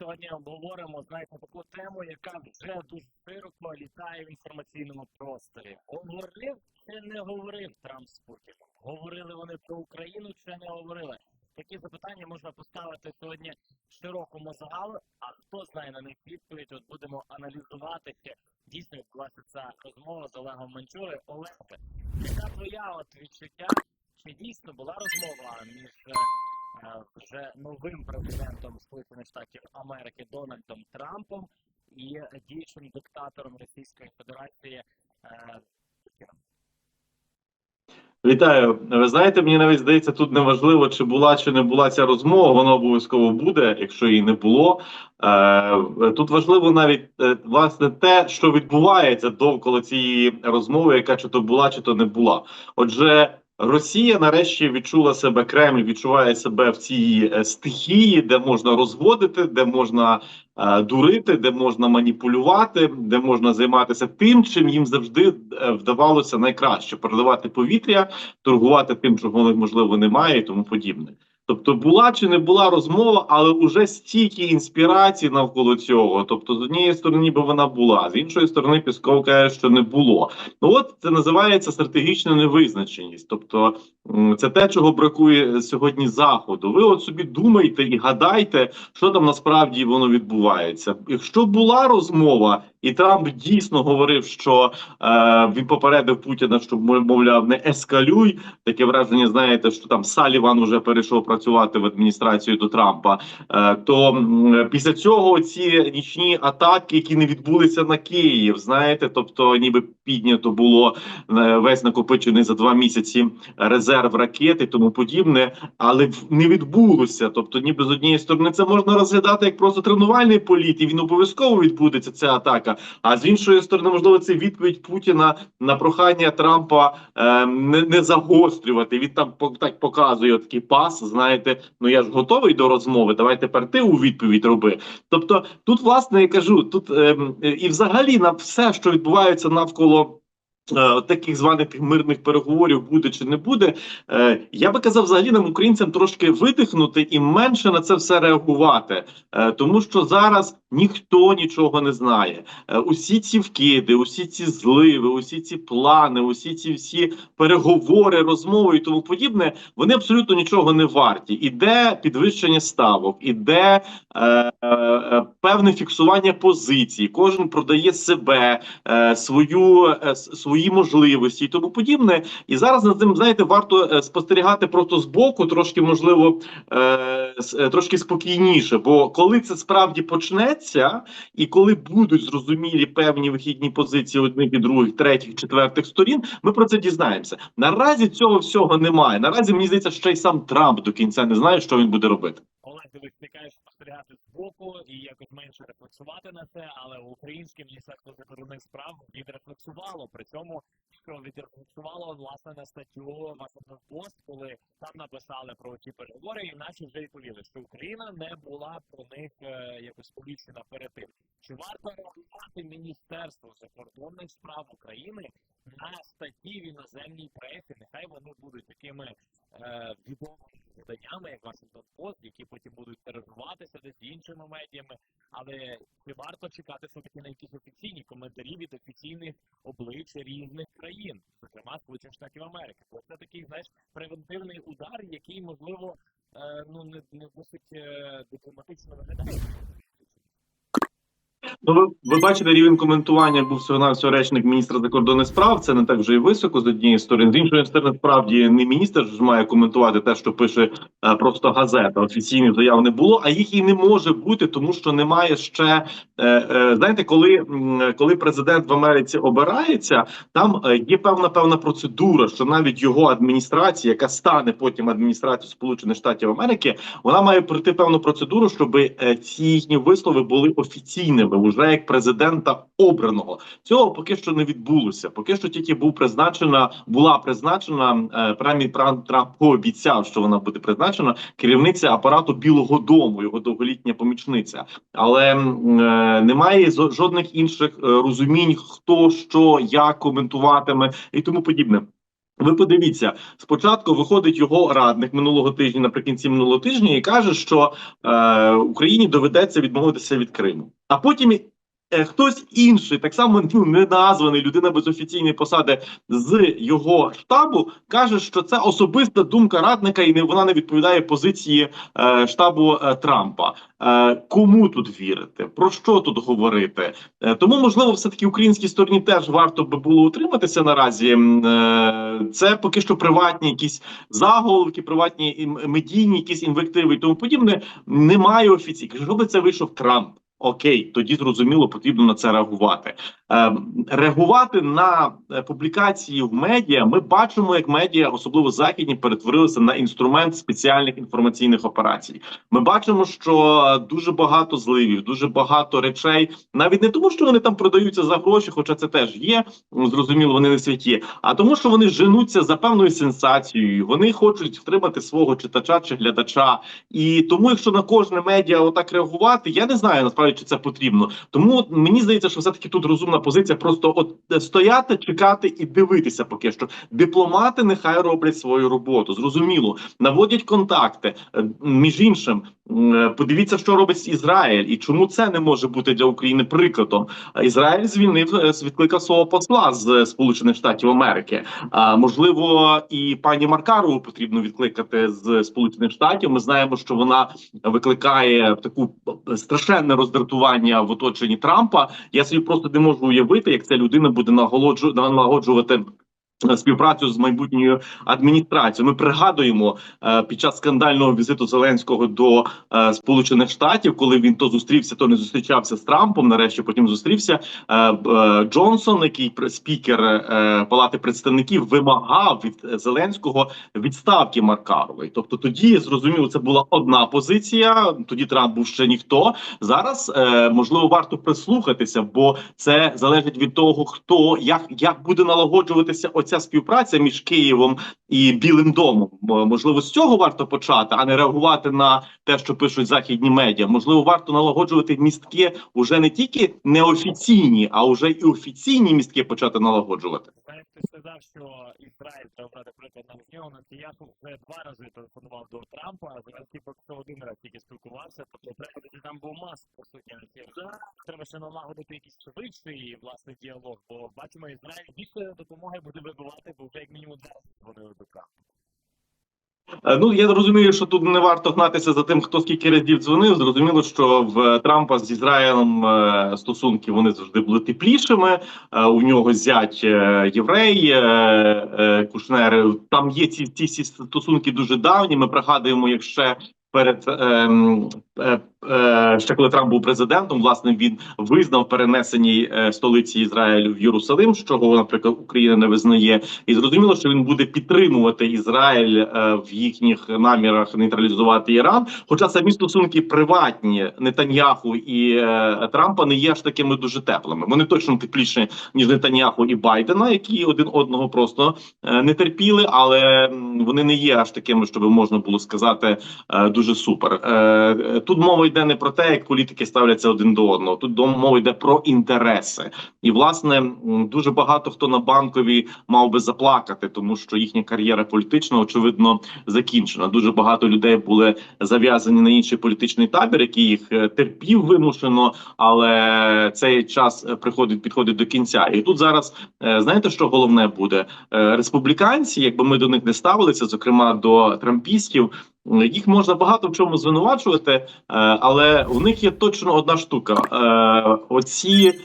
сьогодні обговоримо знаєте таку тему, яка вже дуже широко літає в інформаційному просторі. Говорив чи не говорив Трамп з Путіним? Говорили вони про Україну чи не говорили? Такі запитання можна поставити сьогодні широкому загалу, а хто знає на них відповідь? От будемо аналізувати, чи дійсно відбулася ця розмова з Олегом Манчури. Олег, яка твоя от відчуття? Чи дійсно була розмова між е, вже новим президентом Сполучених Штатів Америки Дональдом Трампом і діючим диктатором Російської Федерації е, Вітаю. Ви знаєте, мені навіть здається, тут не важливо, чи була чи не була ця розмова. Вона обов'язково буде, якщо її не було. Е, Тут важливо навіть е, власне те, що відбувається довкола цієї розмови, яка чи то була, чи то не була. Отже. Росія нарешті відчула себе Кремль, відчуває себе в цій е, стихії, де можна розводити, де можна е, дурити, де можна маніпулювати, де можна займатися тим, чим їм завжди е, вдавалося найкраще передавати повітря, торгувати тим, чого можливо немає, і тому подібне. Тобто була чи не була розмова, але вже стільки інспірацій навколо цього. Тобто, з однієї сторони, ніби вона була, з іншої сторони, Пісков каже, що не було. Ну от це називається стратегічна невизначеність. Тобто, це те, чого бракує сьогодні заходу. Ви от собі думайте і гадайте, що там насправді воно відбувається. Якщо була розмова, і Трамп дійсно говорив, що е, він попередив Путіна, щоб мовляв, не ескалюй. Таке враження, знаєте, що там Саліван уже перейшов працювати в адміністрацію до Трампа. Е, то м, після цього ці нічні атаки, які не відбулися на Київ, знаєте, тобто, ніби піднято було е, весь накопичений за два місяці резерв ракет і тому подібне, але не відбулося. Тобто, ніби з однієї сторони це можна розглядати як просто тренувальний політ, і він обов'язково відбудеться ця атака. А з іншої сторони, можливо, це відповідь Путіна на прохання Трампа е, не, не загострювати. Він там по- так показує такий пас. Знаєте, ну я ж готовий до розмови. Давай тепер ти у відповідь роби. Тобто, тут, власне, я кажу, тут е, і взагалі на все, що відбувається навколо. е, Таких званих мирних переговорів буде чи не буде, Е, я би казав, взагалі нам українцям трошки видихнути і менше на це все реагувати, Е, тому що зараз ніхто нічого не знає. Е, усі ці вкиди, усі ці зливи, усі ці плани, усі ці всі переговори, розмови і тому подібне, вони абсолютно нічого не варті. Іде підвищення ставок, іде е, е, певне фіксування позицій. Кожен продає себе, е, свою е, свої можливості і тому подібне. І зараз над цим знаєте, варто е, спостерігати просто з боку, трошки можливо е, е, трошки спокійніше. Бо коли це справді почнеться, і коли будуть зрозумілі певні вихідні позиції одних і других, третіх, четвертих сторін, ми про це дізнаємося. Наразі цього всього немає. Наразі мені здається, ще й сам Трамп до кінця не знає, що він буде робити. Ти кажеш спостерігати з боку і якось менше рефлексувати на це, але українське міністерство закордонних справ відрефлексувало при цьому, що відрефлексувало власне на статтю Washington Post, коли там написали про ті переговори, і наші вже відповіли, що Україна не була про них е, якось помічена перед тим. Чи варто реагувати міністерство закордонних справ України на статті в іноземній пресі? Нехай вони будуть такими е, відомими виданнями, як Washington Post, які потім будуть тиражуватися десь іншими медіями. Але чи варто чекати все таки на якісь офіційні коментарі від офіційних облич різних країн, зокрема Сполучених Штатів Америки? Бо це такий знаєш превентивний удар, який можливо е, ну не, не досить е, дипломатично виглядає. Ну, ви, ви бачите, рівень коментування був всього навсього речник міністра закордонних справ. Це не так вже і високо з однієї сторони. З іншої сторони, справді не міністр ж має коментувати те, що пише е, просто газета. Офіційних заяв не було, а їх і не може бути, тому що немає ще е, е, знаєте, коли, коли президент в Америці обирається, там е, є певна певна процедура, що навіть його адміністрація, яка стане потім адміністрацією Сполучених Штатів Америки, вона має пройти певну процедуру, щоб е, ці їхні вислови були офіційними, уже як президента обраного. Цього поки що не відбулося. Поки що тільки був призначена, була призначена е, премі Трамп пообіцяв, що вона буде призначена керівниця апарату Білого Дому, його довголітня помічниця. Але е, немає жодних інших е, розумінь, хто що як коментуватиме і тому подібне. Ви подивіться, спочатку виходить його радник минулого тижня, наприкінці минулого тижня, і каже, що е, Україні доведеться відмовитися від Криму. А потім хтось інший, так само ну, не названий людина без офіційної посади з його штабу, каже, що це особиста думка радника, і не вона не відповідає позиції е, штабу е, Трампа. Е, кому тут вірити? Про що тут говорити? Е, Тому, можливо, все-таки українській стороні теж варто би було утриматися наразі. Е, Це поки що приватні якісь заголовки, приватні медійні, якісь інвективи і тому подібне. Немає офіційних. Якщо би це вийшов Трамп. Окей, тоді зрозуміло, потрібно на це реагувати. Е, реагувати на е, публікації в медіа. Ми бачимо, як медіа, особливо західні, перетворилися на інструмент спеціальних інформаційних операцій. Ми бачимо, що дуже багато зливів, дуже багато речей, навіть не тому, що вони там продаються за гроші, хоча це теж є. Зрозуміло, вони не святі, а тому, що вони женуться за певною сенсацією. Вони хочуть втримати свого читача чи глядача. І тому, якщо на кожне медіа отак реагувати, я не знаю насправді чи це потрібно. Тому мені здається, що все таки тут розумна позиція просто от е, стояти, чекати і дивитися. Поки що дипломати нехай роблять свою роботу. Зрозуміло, наводять контакти. Е, Між іншим, подивіться, що робить Ізраїль, і чому це не може бути для України прикладом. Ізраїль звільнив е, відкликав свого посла з е, Сполучених Штатів Америки. А можливо, і пані Маркарову потрібно відкликати з Сполучених Штатів. Ми знаємо, що вона викликає таку страшенне роздратування в оточенні Трампа. Я собі просто не можу уявити, як ця людина буде наголоджу- налагоджувати. е, Співпрацю з майбутньою адміністрацією. Ми пригадуємо е, під час скандального візиту Зеленського до е, Сполучених Штатів, коли він то зустрівся, то не зустрічався з Трампом. Нарешті потім зустрівся. Е, Джонсон, який спікер Палати представників, вимагав від Зеленського відставки Маркарової. Тобто, тоді зрозуміло, це була одна позиція. Тоді Трамп був ще ніхто. Зараз можливо варто прислухатися, бо це залежить від того, хто як, як буде налагоджуватися оця співпраця між Києвом і Білим домом. Можливо, з цього варто почати, а не реагувати на те, що пишуть західні медіа. Можливо, варто налагоджувати містки уже не тільки неофіційні, а вже і офіційні містки почати налагоджувати. Знаєш, ти сказав, що Ізраїль треба брати приклад нам з нього. Нетаньяху вже два рази телефонував до Трампа, а Зеленський поки що один раз тільки спілкувався. Тобто треба тоді там був маск, по суті. на ці. Треба ще налагодити якийсь швидший власне діалог, бо бачимо, Ізраїль більше допомоги буде вибивати, бо вже як мінімум вони до Трампа. Е, Ну я розумію, що тут не варто гнатися за тим, хто скільки разів дзвонив. Зрозуміло, що в Трампа з Ізраїлем е, стосунки вони завжди були теплішими. Е, У нього зять е, єврей, е, е, Кушнер. Там є ці, ці, стосунки дуже давні. Ми пригадуємо, як ще перед ем, е, е, ще коли Трамп був президентом, власне він визнав перенесені е, столиці Ізраїлю в Єрусалим, чого, наприклад, Україна не визнає. І зрозуміло, що він буде підтримувати Ізраїль е, в їхніх намірах нейтралізувати Іран. Хоча самі стосунки приватні Нетаньяху і е, Трампа не є аж такими дуже теплими. Вони точно тепліші ніж Нетаньяху і Байдена, які один одного просто е, не терпіли, але вони не є аж такими, щоб можна було сказати е, дуже супер. Тут мова йде не про те, як політики ставляться один до одного. Тут мова йде про інтереси. І власне дуже багато хто на банковій мав би заплакати, тому що їхня кар'єра політична очевидно закінчена. Дуже багато людей були зав'язані на інший політичний табір, який їх е, терпів вимушено, але цей час е, приходить підходить до кінця. І тут зараз е, знаєте, що головне буде республіканці, якби ми до них не ставилися, зокрема до трампістів. Їх можна багато в чому звинувачувати, але у них є точно одна штука: Е, оці е,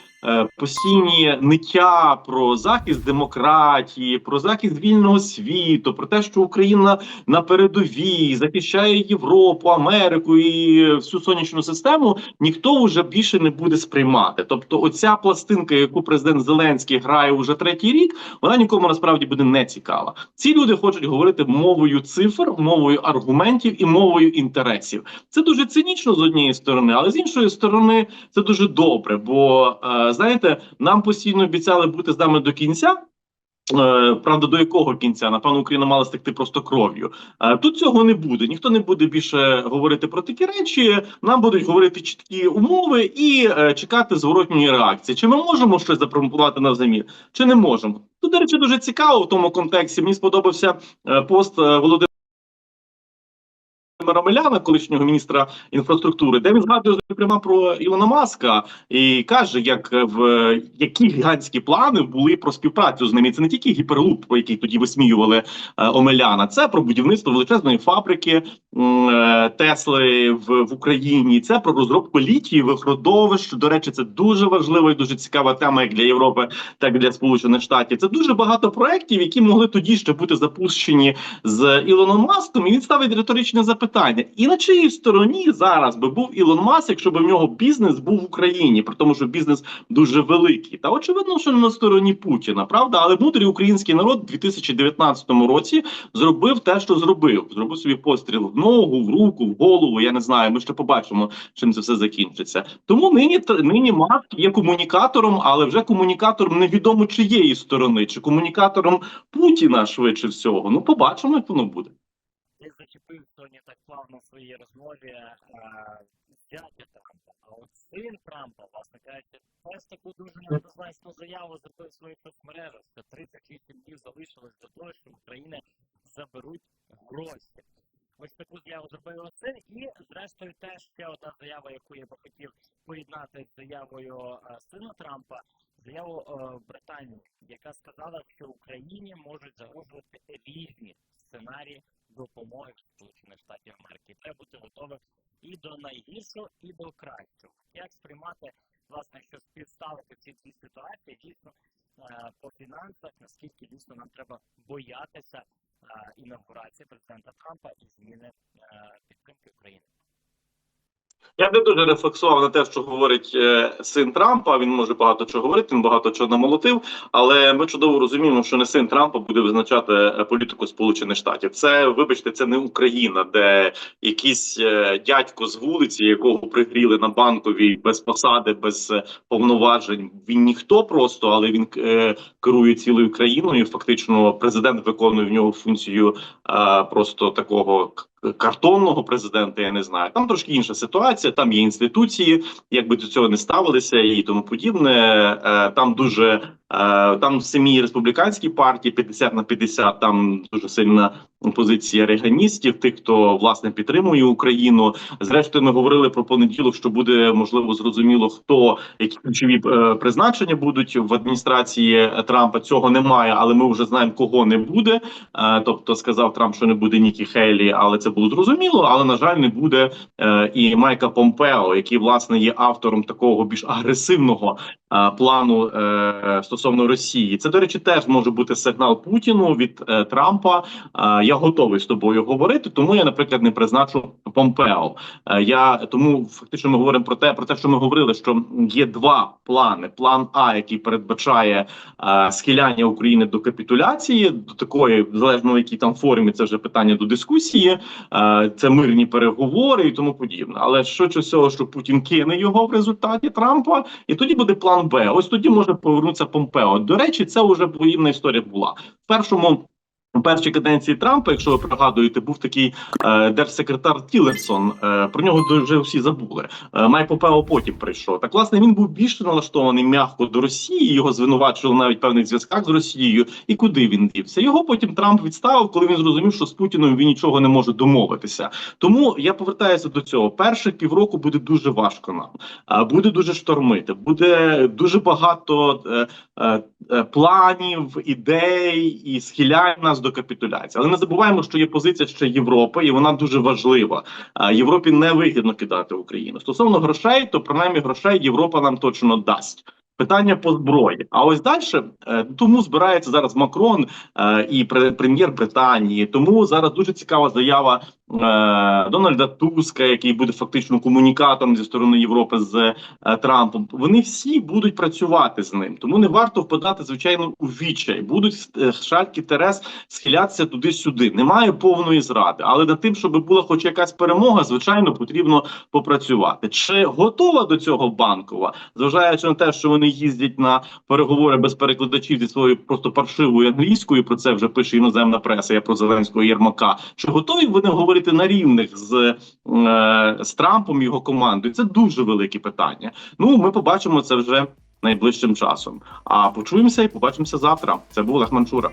постійні ниття про захист демократії, про захист вільного світу, про те, що Україна на передовій захищає Європу, Америку і всю сонячну систему. Ніхто вже більше не буде сприймати. Тобто, оця пластинка, яку президент Зеленський грає уже третій рік, вона нікому насправді буде не цікава. Ці люди хочуть говорити мовою цифр, мовою аргументів і мовою інтересів. Це дуже цинічно з однієї сторони, але з іншої сторони, це дуже добре. Бо е, знаєте, нам постійно обіцяли бути з нами до кінця. Е, Правда, до якого кінця? Напевно, Україна мала стекти просто кров'ю. Е, Тут цього не буде. Ніхто не буде більше говорити про такі речі. Нам будуть говорити чіткі умови і е, чекати зворотньої реакції. Чи ми можемо щось запропонувати на навзамін, чи не можемо? Тут, до речі, дуже цікаво в тому контексті. Мені сподобався пост Володимира. Омеляна, колишнього міністра інфраструктури, де він згадує зокрема про Ілона Маска і каже, як в які гігантські плани були про співпрацю з ними. Це не тільки гіперлуп, про який тоді висміювали е, Омеляна, це про будівництво величезної фабрики е, Тесли в, в Україні. Це про розробку літієвих родовищ. До речі, це дуже важлива і дуже цікава тема, як для Європи, так і для Сполучених Штатів. Це дуже багато проєктів, які могли тоді ще бути запущені з Ілоном Маском. І він ставить риторичне запитання: і на чиїй стороні зараз би був Ілон Маск, якщо б в нього бізнес був в Україні, при тому, що бізнес дуже великий. Та очевидно, що не на стороні Путіна, правда, але мудрий український народ у 2019 році зробив те, що зробив. Зробив собі постріл в ногу, в руку, в голову. Я не знаю. Ми ще побачимо, чим це все закінчиться. Тому нині нині Маск є комунікатором, але вже комунікатором невідомо чиєї сторони, чи комунікатором Путіна швидше всього. Ну побачимо, як воно буде. Ти сьогодні так плавно в своїй розмові дядя Трампа. А от син Трампа, власне кажучи, теж таку дуже неоднозначну заяву зробив в своїх соцмережах, що 38 днів залишилось до того, що України заберуть гроші. Ось таку заяву зробив син. І зрештою теж ще одна заява, яку я би хотів поєднати з заявою сина Трампа, заяву е, Британії, яка сказала, що Україні можуть загрожувати різні сценарії допомоги Сполучених Штатів Америки. Треба бути готовим і до найгіршого, і до кращого. Як сприймати, власне, що співставити ці дві ситуації дійсно е, по фінансах, наскільки дійсно нам треба боятися інаугурації інавгурації президента Трампа і зміни е, підтримки України. Я не дуже рефлексував на те, що говорить е, син Трампа. Він може багато чого говорити, він багато чого намолотив. Але ми чудово розуміємо, що не син Трампа буде визначати е, політику Сполучених Штатів. Це, вибачте, це не Україна, де якийсь е, дядько з вулиці, якого пригріли на банковій без посади, без е, повноважень. Він ніхто просто, але він е, керує цілою країною. Фактично, президент виконує в нього функцію е, просто такого картонного президента. Я не знаю. Там трошки інша ситуація. Там є інституції, якби до цього не ставилися і тому подібне. Е, Там дуже там в самій республіканській партії 50 на 50, Там дуже сильна позиція реганістів, тих, хто власне підтримує Україну. Зрештою, ми говорили про понеділок, що буде можливо зрозуміло, хто які ключові е, призначення будуть в адміністрації Трампа. Цього немає, але ми вже знаємо, кого не буде. Е, тобто сказав Трамп, що не буде Нікі Хейлі, але це було зрозуміло. Але на жаль, не буде е, і Майка Помпео, який власне є автором такого більш агресивного е, плану е, стосовно Росії. Це до речі, теж може бути сигнал Путіну від е, Трампа. Е, я готовий з тобою говорити, тому я, наприклад, не призначу Помпео. Е, я тому фактично ми говоримо про те, про те, що ми говорили, що є два плани: план А, який передбачає е, схиляння України до капітуляції, до такої залежно в якій там формі, це вже питання до дискусії. Е, це мирні переговори і тому подібне. Але що чи всього, що Путін кине його в результаті Трампа, і тоді буде план Б. Ось тоді може повернутися Помпео. До речі, це вже подібна історія була в першому. Першій каденції Трампа, якщо ви пригадуєте, був такий е, держсекретар Тілерсон. Е, про нього дуже всі забули. Е, Майк Попео потім прийшов. Так, власне, він був більше налаштований м'яко до Росії. Його звинувачували навіть в певних зв'язках з Росією. І куди він дівся? Його потім Трамп відставив, коли він зрозумів, що з Путіним він нічого не може домовитися. Тому я повертаюся до цього. Перших півроку буде дуже важко нам. А буде дуже штормити. Буде дуже багато е, е, е, планів, ідей і схиляє нас до капітуляції. Але не забуваємо, що є позиція ще Європи, і вона дуже важлива. Європі не вигідно кидати Україну. Стосовно грошей, то принаймні грошей Європа нам точно дасть. Питання по зброї. А ось далі тому збирається зараз Макрон е, і пре- прем'єр Британії. Тому зараз дуже цікава заява е, Дональда Туска, який буде фактично комунікатором зі сторони Європи з е, Трампом. Вони всі будуть працювати з ним. Тому не варто впадати звичайно у відчай. Будуть е, шальки Терес схилятися туди-сюди. Немає повної зради, але над тим, щоб була хоч якась перемога, звичайно, потрібно попрацювати. Чи готова до цього банкова, зважаючи на те, що вони їздять на переговори без перекладачів зі своєю просто паршивою англійською. Про це вже пише іноземна преса. Я про Зеленського Єрмака. Чи готові вони говорити на рівних з, е, з Трампом його командою? Це дуже велике питання. Ну ми побачимо це вже найближчим часом. А почуємося і побачимося завтра. Це був Олег Манчура.